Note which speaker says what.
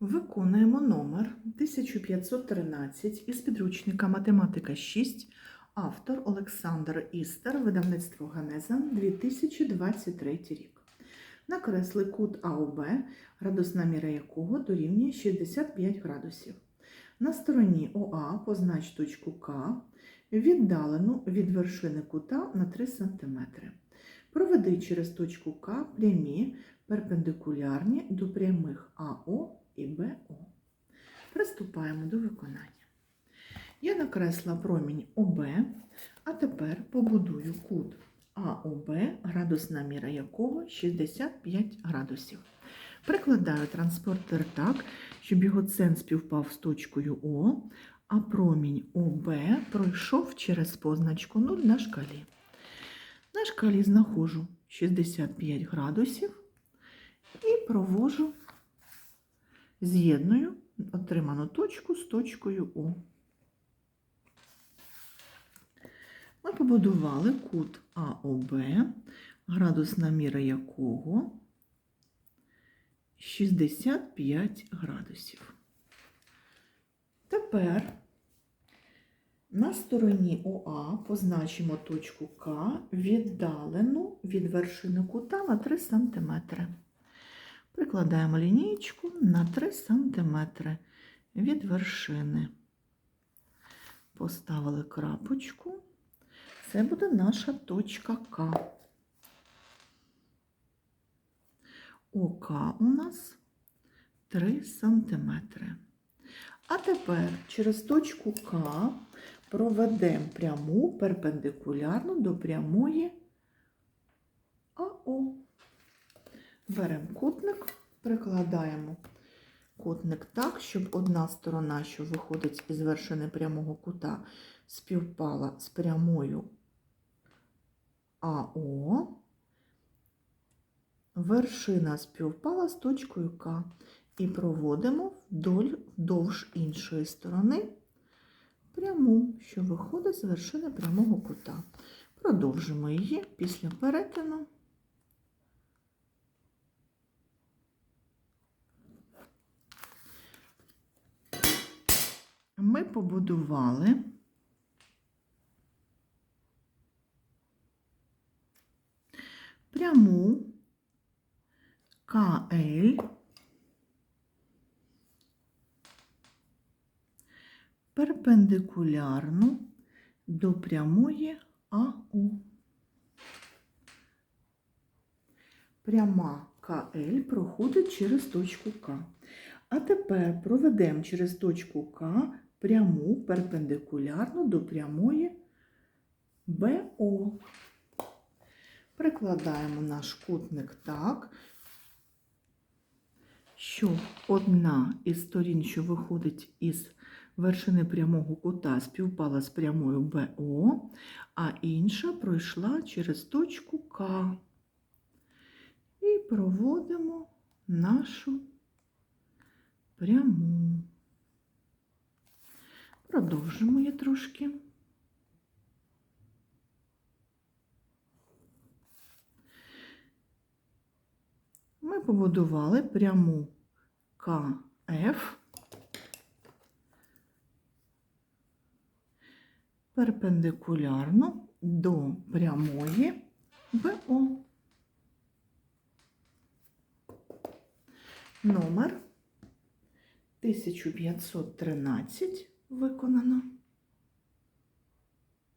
Speaker 1: Виконуємо номер 1513 із підручника Математика 6, автор Олександр Істер, видавництво Ганеза, 2023 рік. Накресли кут АОБ, градусна міра якого дорівнює 65 градусів. На стороні ОА познач точку К, віддалену від вершини кута на 3 см. Проведи через точку К прямі перпендикулярні до прямих АО і БО. Приступаємо до виконання. Я накресла промінь ОБ, а тепер побудую кут АОБ, градусна міра якого 65 градусів. Прикладаю транспортер так, щоб його цен співпав з точкою О, а промінь ОБ пройшов через позначку 0 на шкалі. На шкалі знаходжу 65 градусів і провожу, з'єдную отриману точку з точкою О. Ми побудували кут АОБ, градусна міра якого 65 градусів. Тепер на стороні ОА позначимо точку К віддалену від вершини кута на 3 см. Прикладаємо лінієчку на 3 см від вершини. Поставили крапочку. Це буде наша точка К. ОК у нас 3 см. А тепер через точку К проведемо пряму перпендикулярну до прямої АО. Беремо кутник, прикладаємо кутник так, щоб одна сторона, що виходить із вершини прямого кута, співпала з прямою АО. Вершина співпала з точкою К. І проводимо вдоль, вдовж іншої сторони пряму, що виходить з вершини прямого кута. Продовжимо її після перетину. Ми побудували пряму КЛ перпендикулярну до прямої АУ. Пряма КЛ проходить через точку К. А тепер проведемо через точку К пряму перпендикулярну до прямої БО. Прикладаємо наш кутник так, щоб одна із сторін, що виходить із вершини прямого кута, співпала з прямою БО, а інша пройшла через точку К. І проводимо нашу пряму. Продовжимо її трошки. Ми побудували пряму КФ перпендикулярно до прямої БО. Номер 1513 виконано.